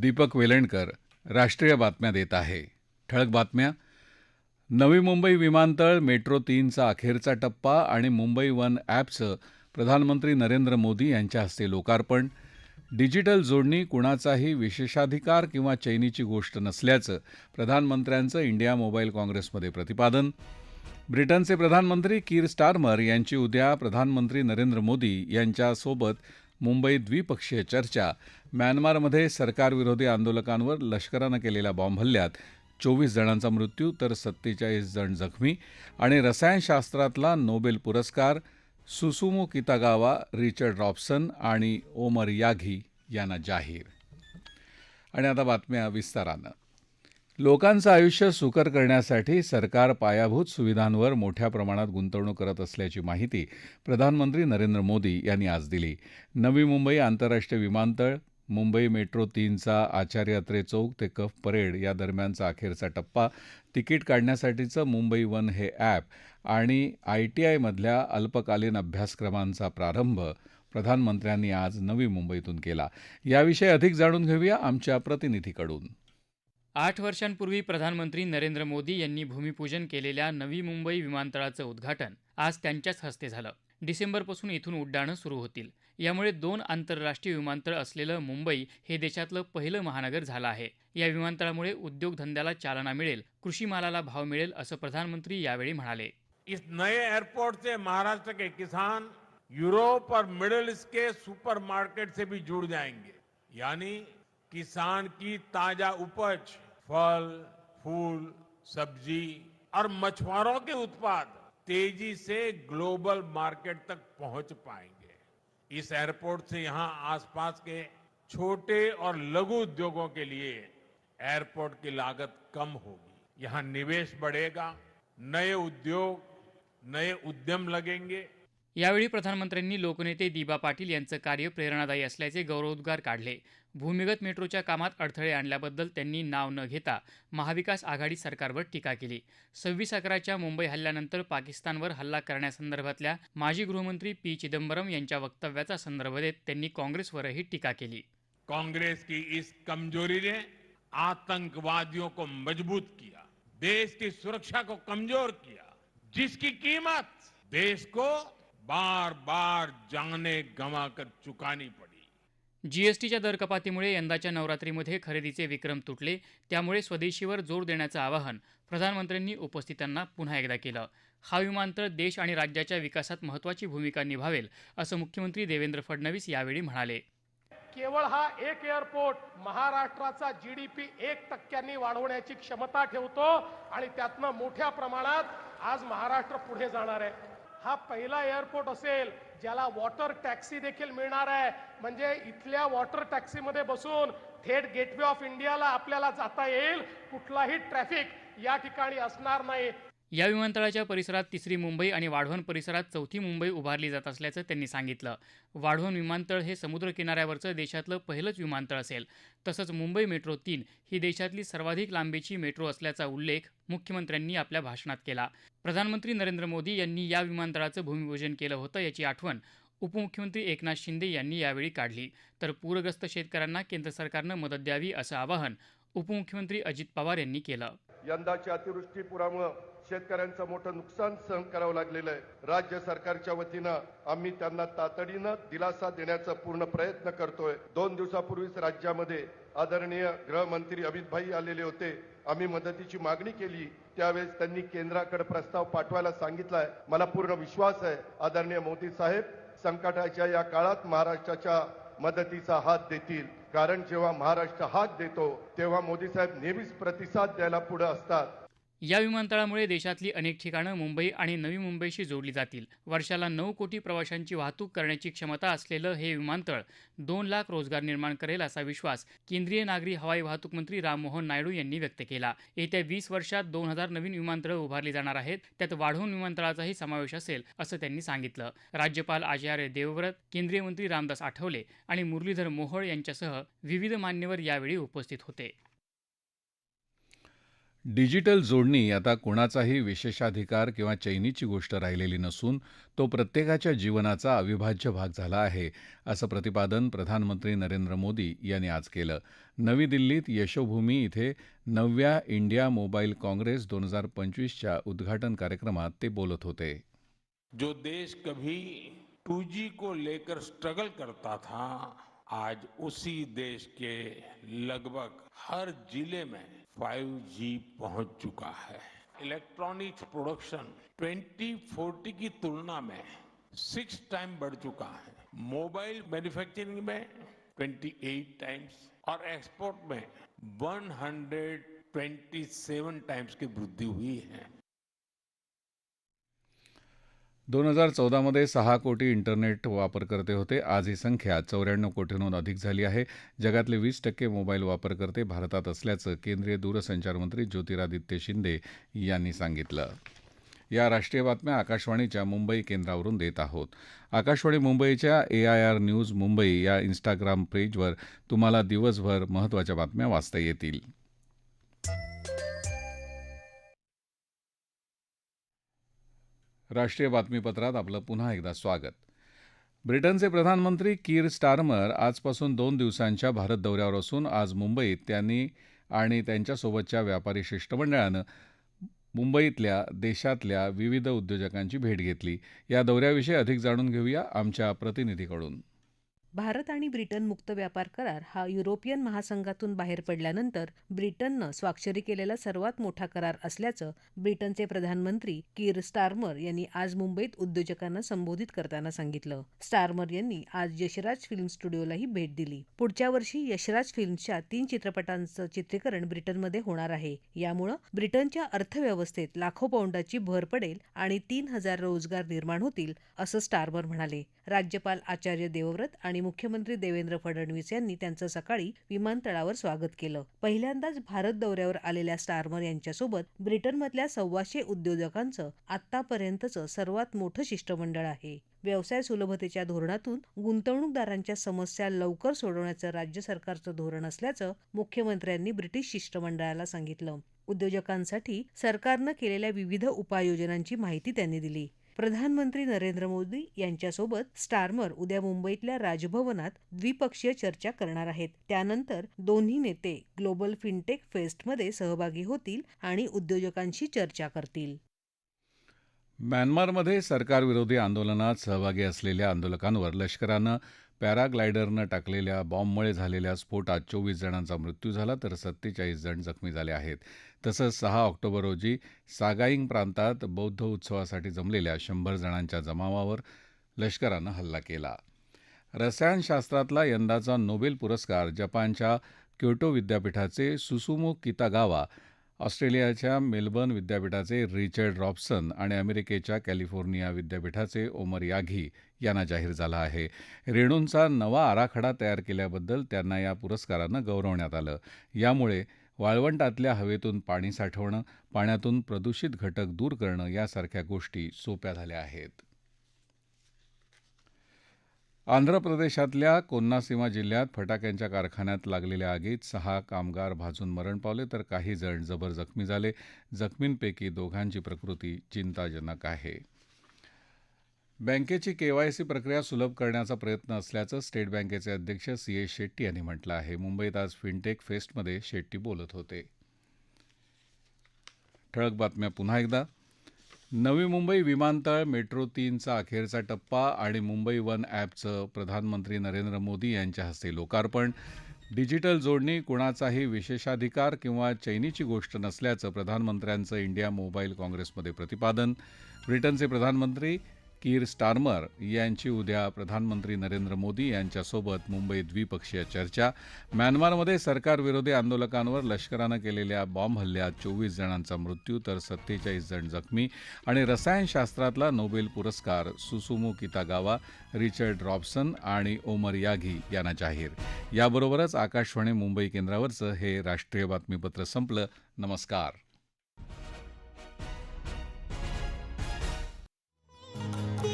दीपक वेलणकर राष्ट्रीय बातम्या देत आहे. ठळक बातम्या. नवी मुंबई विमानतळ मेट्रो तीनचा अखेरचा टप्पा आणि मुंबई वन ॲपचं प्रधानमंत्री नरेंद्र मोदी यांच्या हस्ते लोकार्पण. डिजिटल जोडणी कुणाचाही विशेषाधिकार किंवा चैनीची गोष्ट नसल्याचं प्रधानमंत्र्यांचं इंडिया मोबाईल काँग्रेसमध्ये प्रतिपादन. ब्रिटनचे प्रधानमंत्री कीर स्टार्मर यांची उद्या प्रधानमंत्री नरेंद्र मोदी यांच्यासोबत मुंबई द्विपक्षीय चर्चा. म्यानमारमध्ये सरकारविरोधी आंदोलकांवर लष्करानं केलेल्या बॉम्ब हल्ल्यात चोवीस जणांचा मृत्यू तर सत्तेचाळीस जण जखमी आणि रसायनशास्त्रातला नोबेल पुरस्कार सुसुमो कितागावा रिचर्ड रॉबसन आणि ओमर याघी यांना जाहीर. आणि आता बातम्या विस्तारानं. लोकांचं आयुष्य सुकर करण्यासाठी सरकार पायाभूत सुविधांवर मोठ्या प्रमाणात गुंतवणूक करत असल्याची माहिती प्रधानमंत्री नरेंद्र मोदी यांनी आज दिली. नवी मुंबई आंतरराष्ट्रीय विमानतळ मुंबई मेट्रो तीनचा आचार्य अत्रे चौक ते कफ परेड या दरम्यानचा अखेरचा टप्पा तिकीट काढण्यासाठीचं मुंबई वन हे ॲप आणि आय टी आयमधल्या अल्पकालीन अभ्यासक्रमांचा प्रारंभ प्रधानमंत्र्यांनी आज नवी मुंबईतून केला. याविषयी अधिक जाणून घेऊया आमच्या प्रतिनिधीकडून. आठ वर्षांपूर्वी प्रधानमंत्री नरेंद्र मोदी यांनी भूमिपूजन केलेल्या नवी मुंबई विमानतळाचं उद्घाटन आज त्यांच्याच हस्ते झालं. डिसेंबरपासून इथून उड्डाणं सुरू होतील. यामुळे दोन आंतरराष्ट्रीय विमानतळ असलेलं मुंबई हे देशातलं पहिलं महानगर झालं आहे. या विमानतळामुळे उद्योगधंद्याला चालना मिळेल कृषी मालाला भाव मिळेल असं प्रधानमंत्री यावेळी म्हणाले. इस नए एयरपोर्ट से महाराष्ट्र के किसान यूरोप और मिडिल ईस्ट के सुपरमार्केट से भी जुड़ जाएंगे. यानी किसान की ताज़ा उपज, फल, फूल, सब्ज़ी और मछुआरों के उत्पाद तेज़ी से ग्लोबल मार्केट तक पहुँच पाएँगे। इस एयरपोर्ट से यहाँ आसपास के छोटे और लघु उद्योगों के लिए एयरपोर्ट की लागत कम होगी। यहाँ निवेश बढ़ेगा, नए उद्योग, नए उद्यम लगेंगे। यावेळी प्रधानमंत्र्यांनी लोकनेते दिबा पाटील यांचं कार्य प्रेरणादायी असल्याचे गौरवोद्गार काढले. भूमिगत मेट्रोच्या कामात अडथळे आणल्याबद्दल त्यांनी नाव न घेता महाविकास आघाडी सरकारवर टीका केली. सव्वीस अकराच्या मुंबई हल्ल्यानंतर पाकिस्तानवर हल्ला करण्यासंदर्भातल्या माजी गृहमंत्री पी चिदंबरम यांच्या वक्तव्याचा संदर्भ देत त्यांनी काँग्रेसवरही टीका केली. कांग्रेस की इस कमजोरी ने आतंकवादियों को मजबूत किया देश की सुरक्षा को कमजोर किया जिसकी कीमत देश को बार बार जाने गंवाकर चुकानी पड़ी। जीएसटीच्या दर कपातीमुळे यंदाच्या नवरात्रीमध्ये खरेदीचे विक्रम तुटले त्यामुळे स्वदेशीवर जोर देण्याचं आवाहन प्रधानमंत्र्यांनी उपस्थितांना पुन्हा एकदा केलं. हा विमानतळ देश आणि राज्याच्या विकासात महत्त्वाची भूमिका निभावेल असं मुख्यमंत्री देवेंद्र फडणवीस यावेळी म्हणाले. केवळ हा एक एअरपोर्ट महाराष्ट्राचा जी डी पी एक टक्क्यांनी वाढवण्याची क्षमता ठेवतो आणि त्यातनं मोठ्या प्रमाणात आज महाराष्ट्र पुढे जाणार आहे. हा पहिला एअरपोर्ट असेल ज्याला वॉटर टॅक्सी देखील मिळणार आहे. म्हणजे इथल्या वॉटर टॅक्सीमध्ये बसून थेट गेटवे ऑफ इंडियाला आपल्याला जाता येईल. कुठलाही ट्रॅफिक या ठिकाणी असणार नाही. या विमानतळाच्या परिसरात तिसरी मुंबई आणि वाढवण परिसरात चौथी मुंबई उभारली जात असल्याचं त्यांनी सांगितलं. वाढवण विमानतळ हे समुद्र किनाऱ्यावरचं देशातलं पहिलंच विमानतळ असेल. तसंच मुंबई मेट्रो तीन ही देशातली सर्वाधिक लांबीची मेट्रो असल्याचा उल्लेख मुख्यमंत्र्यांनी आपल्या भाषणात केला. प्रधानमंत्री नरेंद्र मोदी यांनी या विमानतळाचं भूमिपूजन केलं होतं याची आठवण उपमुख्यमंत्री एकनाथ शिंदे यांनी यावेळी काढली. तर पूरग्रस्त शेतकऱ्यांना केंद्र सरकारनं मदत द्यावी असं आवाहन उपमुख्यमंत्री अजित पवार यांनी केलं. यंदाच्या अतिवृष्टीपुरामुळं शेतकऱ्यांचं मोठं नुकसान सहन करावं लागलेलं आहे. राज्य सरकारच्या वतीनं आम्ही त्यांना तातडीनं दिलासा देण्याचा पूर्ण प्रयत्न करतोय. दोन दिवसापूर्वीच राज्यामध्ये आदरणीय गृहमंत्री अमितभाई आलेले होते. आम्ही मदतीची मागणी केली. त्यावेळेस त्यांनी केंद्राकडे प्रस्ताव पाठवायला सांगितलाय मला पूर्ण विश्वास आहे. आदरणीय मोदी साहेब संकटाच्या या काळात महाराष्ट्राच्या मदतीचा हात देतील. कारण जेव्हा महाराष्ट्र हात देतो तेव्हा मोदी साहेब नेहमीच प्रतिसाद द्यायला पुढे असतात. या विमानतळामुळे देशातली अनेक ठिकाणं मुंबई आणि नवी मुंबईशी जोडली जातील. वर्षाला नऊ कोटी प्रवाशांची वाहतूक करण्याची क्षमता असलेलं हे विमानतळ दोन लाख रोजगार निर्माण करेल असा विश्वास केंद्रीय नागरी हवाई वाहतूक मंत्री राममोहन नायडू यांनी व्यक्त केला. येत्या वीस वर्षात दोन हजार नवीन विमानतळं उभारली जाणार आहेत. त्यात वाढवून विमानतळाचाही समावेश असेल असं त्यांनी सांगितलं. राज्यपाल आचार्य देवव्रत केंद्रीय मंत्री रामदास आठवले आणि मुरलीधर मोहोळ यांच्यासह विविध मान्यवर यावेळी उपस्थित होते. डिजिटल जोडणी आता कोणाचाही विशेषाधिकार किंवा चैनीची गोष्ट राहिलेली नसून तो प्रत्येकाच्या जीवनाचा अविभाज्य भाग झाला आहे असं प्रतिपादन प्रधानमंत्री नरेंद्र मोदी यांनी आज केलं. नवी दिल्लीत यशोभूमी इथे नवव्या इंडिया मोबाईल काँग्रेस दोन हजार पंचवीसच्या उद्घाटन कार्यक्रमात ते बोलत होते. जो देश कभी 2G को लेकर स्ट्रगल करता था आज उसी देश के लगभग हर जिले में 5G पहुँच चुका है। इलेक्ट्रॉनिक्स प्रोडक्शन 2040 की तुलना में सिक्स टाइम बढ़ चुका है। मोबाइल मैन्युफैक्चरिंग में 28 टाइम्स और एक्सपोर्ट में 127 टाइम्स की वृद्धि हुई है। दोन हजार चौदामध्ये सहा कोटी इंटरनेट वापरकर्ते होते. आज ही संख्या चौऱ्याण्णव कोटींहून अधिक झाली आहे. जगातले वीस टक्के मोबाईल वापरकर्ते भारतात असल्याचं केंद्रीय दूरसंचार मंत्री ज्योतिरादित्य शिंदे यांनी सांगितलं. या राष्ट्रीय बातम्या आकाशवाणीच्या मुंबई केंद्रावरून देत आहोत. आकाशवाणी मुंबईच्या A I R news Mumbai या इन्स्टाग्राम पेजवर तुम्हाला दिवसभर महत्त्वाच्या बातम्या वाचता येतील. राष्ट्रीय बातमीपत्रात आपलं पुन्हा एकदा स्वागत. ब्रिटनचे प्रधानमंत्री कीर स्टार्मर आजपासून दोन दिवसांच्या भारत दौऱ्यावर असून आज मुंबईत त्यांनी आणि त्यांच्यासोबतच्या व्यापारी शिष्टमंडळानं मुंबईतल्या देशातल्या विविध उद्योजकांची भेट घेतली. या दौऱ्याविषयी अधिक जाणून घेऊया आमच्या प्रतिनिधीकडून. भारत आणि ब्रिटन मुक्त व्यापार करार हा युरोपियन महासंघातून बाहेर पडल्यानंतर ब्रिटननं स्वाक्षरी केलेला सर्वात मोठा करार असल्याचं ब्रिटनचे प्रधानमंत्री कीर स्टार्मर यांनी आज मुंबईत उद्योजकांना संबोधित करताना सांगितलं. स्टार्मर यांनी आज यशराज फिल्म स्टुडिओलाही भेट दिली. पुढच्या वर्षी यशराज फिल्म्सच्या तीन चित्रपटांचं चित्रीकरण ब्रिटनमध्ये होणार आहे. यामुळं ब्रिटनच्या अर्थव्यवस्थेत लाखो पौंडाची भर पडेल आणि तीन हजार रोजगार निर्माण होतील असं स्टारमर म्हणाले. राज्यपाल आचार्य देवव्रत आणि मुख्यमंत्री देवेंद्र फडणवीस यांनी त्यांचं सकाळी विमानतळावर स्वागत केलं. पहिल्यांदाच भारत दौऱ्यावर आलेल्या स्टारमर यांच्यासोबत ब्रिटनमधल्या सव्वाशे उद्योजकांचं आतापर्यंतचं सर्वात मोठं शिष्टमंडळ आहे. व्यवसाय सुलभतेच्या धोरणातून गुंतवणूकदारांच्या समस्या लवकर सोडवण्याचं राज्य सरकारचं धोरण असल्याचं मुख्यमंत्र्यांनी ब्रिटिश शिष्टमंडळाला सांगितलं. उद्योजकांसाठी सरकारनं केलेल्या विविध उपाययोजनांची माहिती त्यांनी दिली. प्रधानमंत्री नरेंद्र मोदी यांच्यासोबत स्टार्मर उद्या मुंबईतल्या राजभवनात द्विपक्षीय चर्चा करणार आहेत. त्यानंतर दोन्ही नेते ग्लोबल फिनटेक फेस्टमध्ये सहभागी होतील आणि उद्योजकांशी चर्चा करतील. म्यानमारमध्ये सरकारविरोधी आंदोलनात सहभागी असलेल्या आंदोलकांवर लष्करानं पॅराग्लायडरनं टाकलेल्या बॉम्बमुळे झालेल्या स्फोटात चोवीस जणांचा मृत्यू झाला तर सत्तेचाळीस जण जखमी झाले आहेत. तसंच सहा ऑक्टोबर रोजी सागाईंग प्रांतात बौद्ध उत्सवासाठी जमलेल्या शंभर जणांच्या जमावावर लष्करानं हल्ला केला. रसायनशास्त्रातला यंदाचा नोबेल पुरस्कार जपानच्या क्योटो विद्यापीठाचे सुसुमो कितागावा ऑस्ट्रेलियाच्या मेलबर्न विद्यापीठाचे रिचर्ड रॉबसन आणि अमेरिकेच्या कॅलिफोर्निया विद्यापीठाचे ओमर याघी यांना जाहीर झाला आहे. रेणूंचा नवा आराखडा तयार केल्याबद्दल त्यांना या पुरस्कारानं गौरवण्यात आलं. यामुळे वाळवंटातल्या हवेतून पाणी साठवणं पाण्यातून प्रदूषित घटक दूर करणं यासारख्या गोष्टी सोप्या झाल्या आहेत. आंध्र प्रदेशातल्या कोन्नासीमा जिल्ह्यात फटाक्यांच्या कारखान्यात लागलेल्या आगीत सहा कामगार भाजून मरण पावले तर काही जण जबर जखमी झाले. जखमींपैकी दोघांची प्रकृती चिंताजनक आहे. बँकेची केवायसी प्रक्रिया सुलभ करण्याचा प्रयत्न असल्याचं स्टेट बँकेचे अध्यक्ष सी एस शेट्टी यांनी म्हटलं आहे. मुंबईत आज फिनटेक फेस्टमध्ये शेट्टी बोलत होते. ठळक बातम्या पुन्हा एकदा. नवी मुंबई विमानतळ मेट्रो तीनचा अखेरचा टप्पा आणि मुंबई वन ॲपचं प्रधानमंत्री नरेंद्र मोदी यांच्या हस्ते लोकार्पण. डिजिटल जोडणी कुणाचाही विशेषाधिकार किंवा चैनीची गोष्ट नसल्याचं प्रधानमंत्र्यांचं इंडिया मोबाईल काँग्रेसमध्ये प्रतिपादन. ब्रिटनचे प्रधानमंत्री कीर स्टार्मर यांची उद्या प्रधानमंत्री नरेंद्र मोदी यांच्यासोबत मुंबई द्विपक्षीय चर्चा. म्यानमारमध्ये सरकारविरोधी आंदोलकांवर लष्करानं केलेल्या बॉम्ब हल्ल्यात चोवीस जणांचा मृत्यू तर सत्तेचाळीस जण जखमी आणि रसायनशास्त्रातला नोबेल पुरस्कार सुसुमो कितागावा रिचर्ड रॉबसन आणि ओमर याघी यांना जाहीर. याबरोबरच आकाशवाणी मुंबई केंद्रावरचं हे राष्ट्रीय बातमीपत्र संपलं. नमस्कार.